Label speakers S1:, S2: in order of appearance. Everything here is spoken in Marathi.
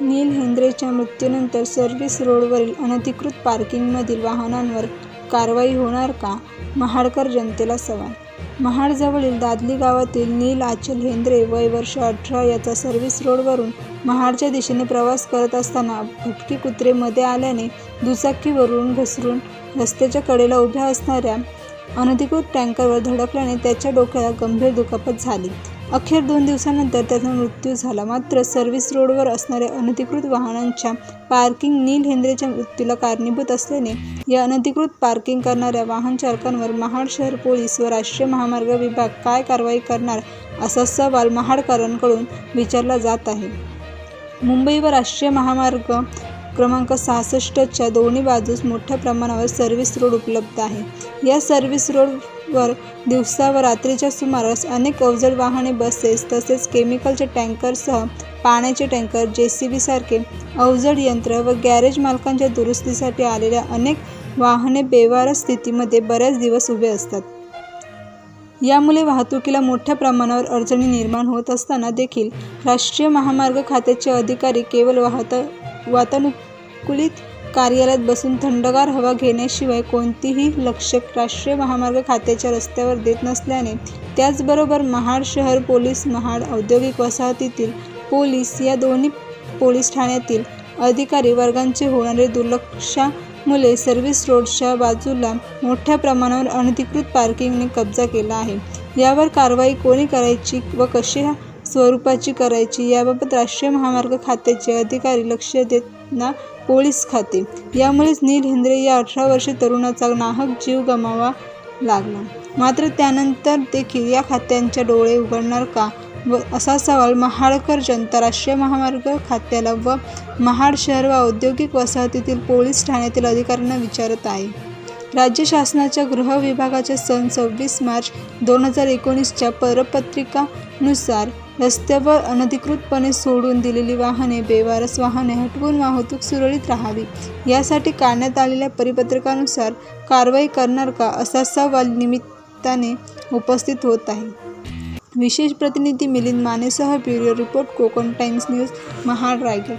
S1: नील हेंद्रेच्या मृत्यूनंतर सर्व्हिस रोडवरील अनधिकृत पार्किंगमधील वाहनांवर कारवाई होणार का? महाडकर जनतेला सवाल महाडजवळील दादली गावातील नील आचल हेंद्रे वय वर्ष अठरा याचा सर्व्हिस रोडवरून महाडच्या दिशेने प्रवास करत असताना भटकी कुत्रे मध्ये आल्याने दुचाकीवरून घसरून रस्त्याच्या कडेला उभ्या असणाऱ्या अनधिकृत टँकरवर धडकल्याने त्याच्या डोक्याला गंभीर दुखापत झाली. अखेर दोन दिवसानंतर त्याचा मृत्यू झाला. मात्र सर्व्हिस रोडवर असणाऱ्या अनधिकृत वाहनांच्या पार्किंग नील हेंद्रेच्या मृत्यूला कारणीभूत असल्याने या अनधिकृत पार्किंग करणाऱ्या वाहनचालकांवर महाड शहर पोलीस व राष्ट्रीय महामार्ग विभाग काय कारवाई करणार असा सवाल महाडकरांकडून विचारला जात आहे. मुंबई व राष्ट्रीय महामार्ग क्रमांक सहासष्टच्या दोन्ही बाजूस मोठ्या प्रमाणावर सर्व्हिस रोड उपलब्ध आहे. या सर्व्हिस रोडवर दिवसा व रात्रीच्या सुमारास अनेक अवजड वाहने बसेस तसेच केमिकलचे टँकरसह पाण्याचे टँकर, जे सी बीसारखे अवजड यंत्र व गॅरेज मालकांच्या दुरुस्तीसाठी आलेल्या अनेक वाहने बेवारस स्थितीमध्ये बऱ्याच दिवस उभे असतात. यामुळे वाहतुकीला मोठ्या प्रमाणावर अडचणी निर्माण होत असताना देखील राष्ट्रीय महामार्ग खात्याचे अधिकारी केवळ वातानुकूलित कार्यालयात बसून थंडगार हवा घेण्याशिवाय कोणतीही लक्ष राष्ट्रीय महामार्ग खात्याच्या रस्त्यावर देत नसल्याने त्याचबरोबर महाड शहर पोलीस, महाड औद्योगिक वसाहतीतील पोलीस या दोन्ही पोलीस ठाण्यातील अधिकारी वर्गांचे होणारे दुर्लक्षामुळे सर्व्हिस रोडच्या बाजूला मोठ्या प्रमाणावर अनधिकृत पार्किंगने कब्जा केला आहे. यावर कारवाई कोणी करायची व कशी स्वरूपाची करायची याबाबत राष्ट्रीय महामार्ग खात्याचे अधिकारी लक्ष देताना पोलीस खाते. यामुळेच नील हिंद्रे या अठरा वर्षे तरुणाचा नाहक जीव गमावा लागला. मात्र त्यानंतर देखील या खात्यांच्या डोळे उघडणार का व असा सवाल महाडकर जनता राष्ट्रीय महामार्ग खात्याला व महाड शहर व औद्योगिक वसाहतीतील पोलीस ठाण्यातील अधिकाऱ्यांना विचारत आहे. राज्य शासनाच्या गृह विभागाच्या सन सव्वीस मार्च दोन हजार एकोणीसच्या परपत्रिकानुसार रस्त्यावर अनधिकृतपणे सोडून दिलेली वाहने, बेवारस वाहने हटवून वाहतूक सुरळीत राहावी यासाठी काढण्यात आलेल्या परिपत्रकानुसार कारवाई करणार का असा सवाल निमित्ताने उपस्थित होत आहे. विशेष प्रतिनिधी Milind मानेसह bureau report Konkan Times news Mahad Raigad